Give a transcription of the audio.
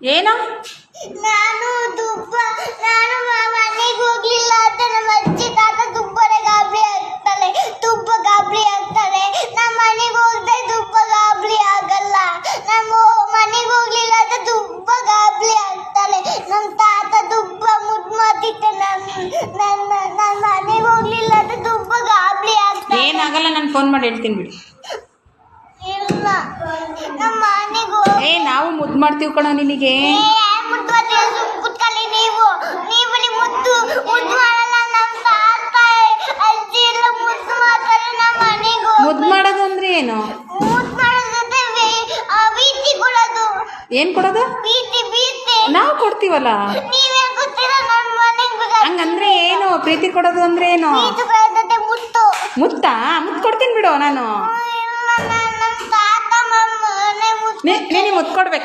ಏನೋ? ನಾನು ದುಬ್ಬ ನಾನು ಮನೆಗೆ ಹೋಗ್ಲಿಲ್ಲ ಅಂತ ನಮ್ಮ ಅಜ್ಜಿ ತಾತ ದುಬ್ಬನೇ ಗಾಬರಿ ಆಗ್ತಾಳೆ ದುಬ್ಬ ಗಾಬರಿ ಆಗ್ತಾಳೆ ನಮ್ಮ ಮನೆಗೆ ಹೋಗದೆ ದುಪ್ಪ ಗಾಬರಿ ಆಗಲ್ಲ. ನಮ್ಮ ಮನೆಗೆ ಹೋಗ್ಲಿಲ್ಲ ಅಂತ ದುಪ್ಪ ಗಾಬರಿ ಆಗ್ತಾಳೆ ನಮ್ಮ ತಾತ ದುಪ್ಪ ಮುದ್ದು ಮಾತಿತ್ತೆ ನನ್ನ ನನ್ನ ನನ್ನ ಮನೆಗೆ ಹೋಗ್ಲಿಲ್ಲ ಅಂತ ದುಪ್ಪ ಗಾಬರಿ ಆಗ್ತಾಳೆ ಏನಾಗಲ್ಲ ನಾನು ಫೋನ್ ಮಾಡಿ ಹೇಳ್ತೀನಿ ಬಿಡಿ. ಇಲ್ಲ ನಮ್ಮ ಮುದ್ದು ಮಾಡ್ತೀವಿ ಕಣ ನಿನಗೆ. ಮುದ್ದು ಮಾಡೋದು ಅಂದ್ರೆ ಏನು? ಏನ್ ಕೊಡೋದು? ನಾವು ಕೊಡ್ತೀವಲ್ಲ? ಹಂಗಂದ್ರೆ ಏನು? ಪ್ರೀತಿ ಕೊಡೋದು ಅಂದ್ರೆ ಏನು? ಮುತ್ತ. ಮುತ್ತು? ಕೊಡ್ತೀನಿ ಬಿಡು ನಾನು. ನೀನು ಮುತ್ತು ಕೊಡ್ಬೇಕು.